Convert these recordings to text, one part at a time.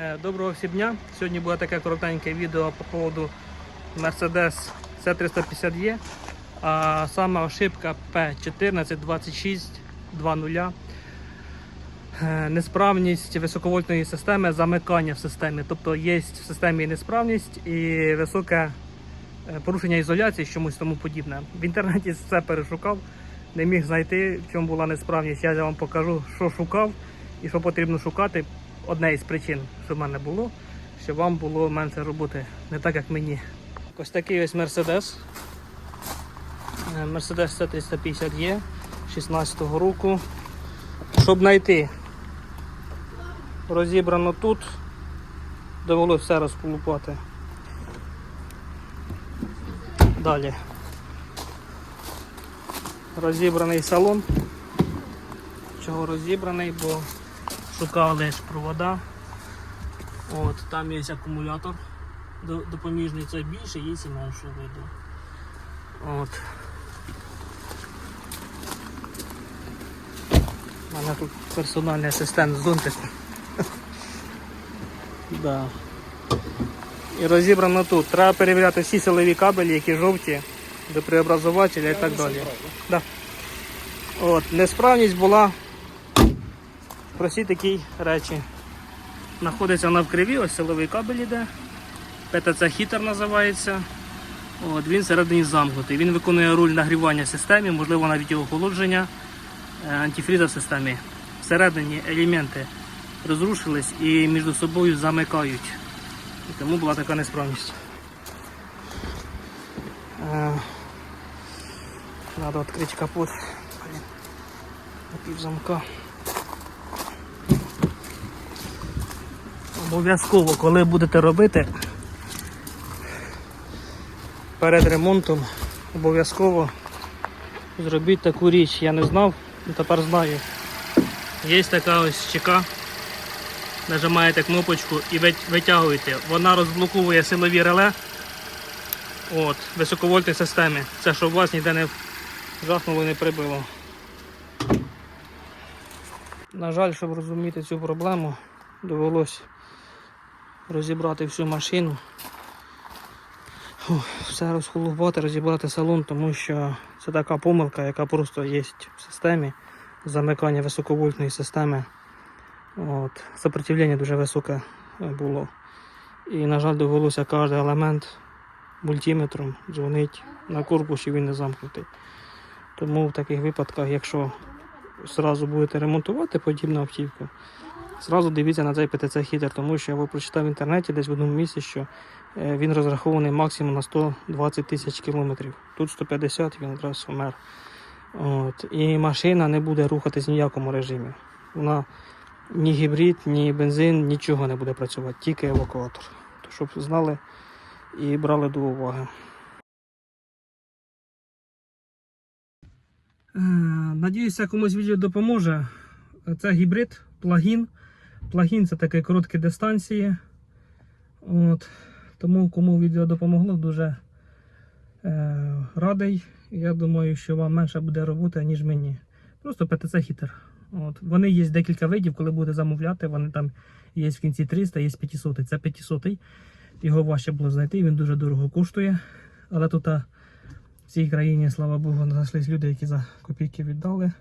Е, Доброго всім дня. Сьогодні буде таке коротеньке відео по поводу Mercedes C350E, а саме ошибка P142620. Е, Несправність високовольтної системи, замикання в системі. Тобто є в системі несправність і високе е, порушення ізоляції, чомусь тому подібне. В інтернеті все перешукав, не міг знайти, в чому була несправність. Я вам покажу, що шукав і що потрібно шукати. Одне із причин, що в мене було, щоб вам було менше роботи, не так як мені. Ось такий ось Mercedes. Е, Mercedes C350E 16-го року. Щоб знайти розібрано тут, довелося все розколупати. Далі. Розібраний салон. Чого розібраний, бо шукали провода. От, там є акумулятор допоміжний, це більше, є і менше виду. От. У мене тут персональний асистент зонтик. да. І розібрано тут. Треба перевіряти всі силові кабелі, які жовті, до преобразувателя і так далі. Да. От, несправність була прості такі речі. Знаходиться вона в криві, ось силовий кабель іде. ПТЦ хітер називається. От, він всередині замкнутий. Він виконує роль нагрівання системи, можливо навіть і охолодження е, антифріза в системі. Всередині елементи розрушились і між собою замикають. І тому була така несправність. Надо відкрити капот. Блін. Напів замка. Обов'язково, коли будете робити перед ремонтом, обов'язково зробіть таку річ. Я не знав, але тепер знаю. Є така ось чека. Нажимаєте кнопочку і витягуєте. Вона розблоковує силові реле от, високовольтної системи. Це щоб вас ніде не жахнуло і не прибило. На жаль, щоб розуміти цю проблему, довелось розібрати всю машину. Все розхолубати, розібрати салон, тому що це така помилка, яка просто є в системі замикання високовольтної системи. От. Сопротивлення дуже високе було. І, на жаль, довелося кожен елемент мультиметром дзвонити на корпусі, він не замкнутий. Тому в таких випадках, якщо зразу будете ремонтувати подібну автівку, зразу дивіться на цей ПТЦ хітер, тому що я прочитав в інтернеті десь в одному місці, що е, він розрахований максимум на 120 тисяч кілометрів. Тут 150, він одразу вмер. От. І машина не буде рухатись в ніякому режимі. Вона ні гібрид, ні бензин, нічого не буде працювати, тільки евакуатор. То щоб знали і брали до уваги. Надіюся, комусь відео допоможе. Це гібрид, плагін. Плагін це такі короткі дистанції. От. Тому кому відео допомогло, дуже е, радий. Я думаю, що вам менше буде роботи, ніж мені. Просто ПТЦ хітер. От. Вони є декілька видів, коли будете замовляти. Вони там є в кінці 300, є 500. Це 500. Його важче було знайти, він дуже дорого коштує. Але тут в цій країні, слава Богу, знайшлись люди, які за копійки віддали.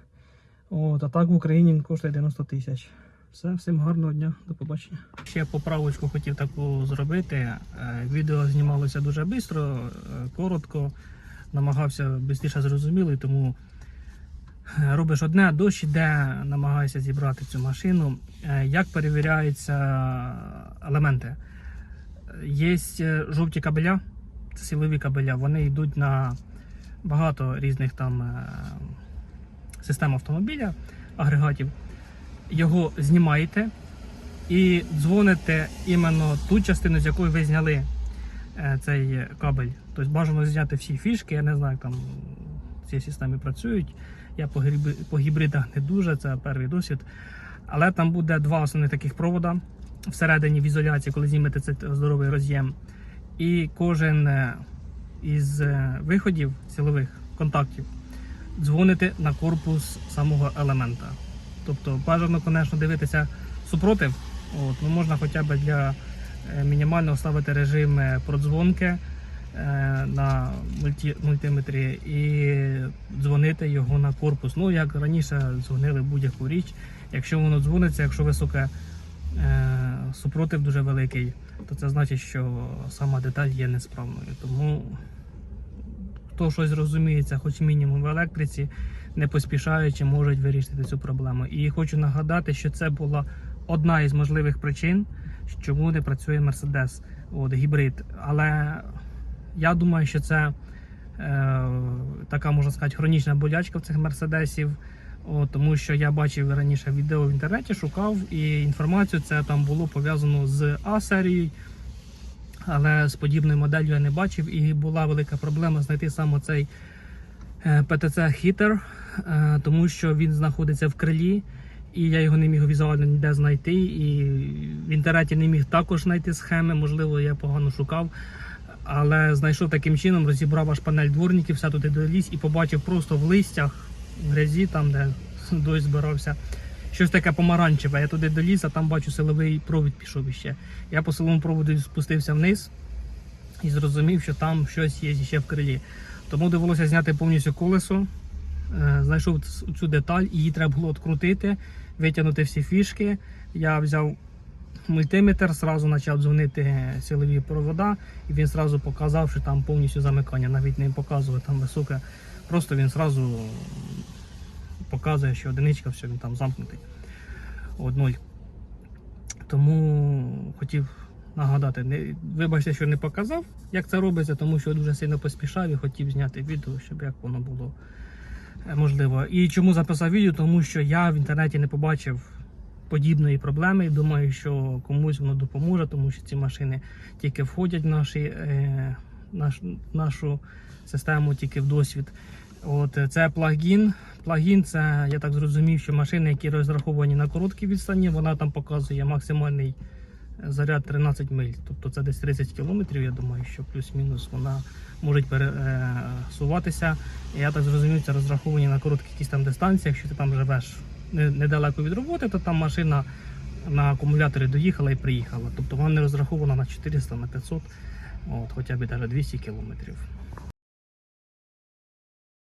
От, а так в Україні він коштує 90 тисяч. Все, всім гарного дня, до побачення. Ще поправочку хотів таку зробити. Е, Відео знімалося дуже швидко, коротко, намагався швидше зрозуміло, і тому е, робиш одне, дощ іде, намагаюся зібрати цю машину. Е, Як перевіряються елементи? Є е, жовті кабеля, це силові кабеля, вони йдуть на багато різних там е, систем автомобіля, агрегатів. Його знімаєте і дзвоните іменно ту частину, з якої ви зняли е, цей кабель. Тобто бажано зняти всі фішки, я не знаю, як там в цій системі працюють. Я по, гібридах не дуже, це перший досвід. Але там буде два основних таких провода всередині в ізоляції, коли знімете цей здоровий роз'єм. І кожен е, із е, виходів силових контактів дзвоните на корпус самого елемента. Тобто бажано, звісно, дивитися супротив, От, ну, можна хоча б для е, мінімально ставити режим е, продзвонки на мульті, мультиметрі і дзвонити його на корпус. Ну, як раніше дзвонили будь-яку річ. Якщо воно дзвониться, якщо високе супротив дуже великий, то це значить, що сама деталь є несправною. Тому хто щось розуміється, хоч мінімум в електриці, не поспішаючи, можуть вирішити цю проблему. І хочу нагадати, що це була одна із можливих причин, чому не працює Mercedes, от гібрид. Але я думаю, що це е, така можна сказати хронічна болячка в цих мерседесів. О, тому що я бачив раніше відео в інтернеті, шукав і інформацію. Це там було пов'язано з А серією, але з подібною моделлю я не бачив. І була велика проблема знайти саме цей е, PTC хітер, е, тому що він знаходиться в крилі, і я його не міг візуально ніде знайти. І в інтернеті не міг також знайти схеми. Можливо, я погано шукав. Але знайшов таким чином, розібрав аж панель дворників, все туди доліз і побачив просто в листях, в грязі, там де дощ збирався. Щось таке помаранчеве. Я туди доліз, а там бачу силовий провід пішов іще. Я по силовому проводу спустився вниз і зрозумів, що там щось є ще в крилі. Тому довелося зняти повністю колесо. Е, Знайшов цю деталь, її треба було відкрутити, витягнути всі фішки. Я взяв мультиметр, зразу почав дзвонити силові провода, і він зразу показав, що там повністю замикання. Навіть не показує там високе. Просто він зразу показує, що одиничка, все, він там замкнутий. От ноль. Тому хотів нагадати, не, вибачте, що не показав, як це робиться, тому що дуже сильно поспішав і хотів зняти відео, щоб як воно було е, можливо. І чому записав відео? Тому що я в інтернеті не побачив подібної проблеми і думаю, що комусь воно допоможе, тому що ці машини тільки входять в наші, е, наш, нашу систему, тільки в досвід. От е, це плагін. Плагін це я так зрозумів, що машини, які розраховані на короткі відстані, вона там показує максимальний заряд 13 миль. Тобто це десь 30 кілометрів. Я думаю, що плюс-мінус вона може пересуватися. Я так зрозумів, це розраховані на коротких якісь там дистанціях. Якщо ти там живеш недалеко від роботи, то там машина на акумуляторі доїхала і приїхала. Тобто вона не розрахована на 400, на 500, от, хоча б навіть 200 кілометрів.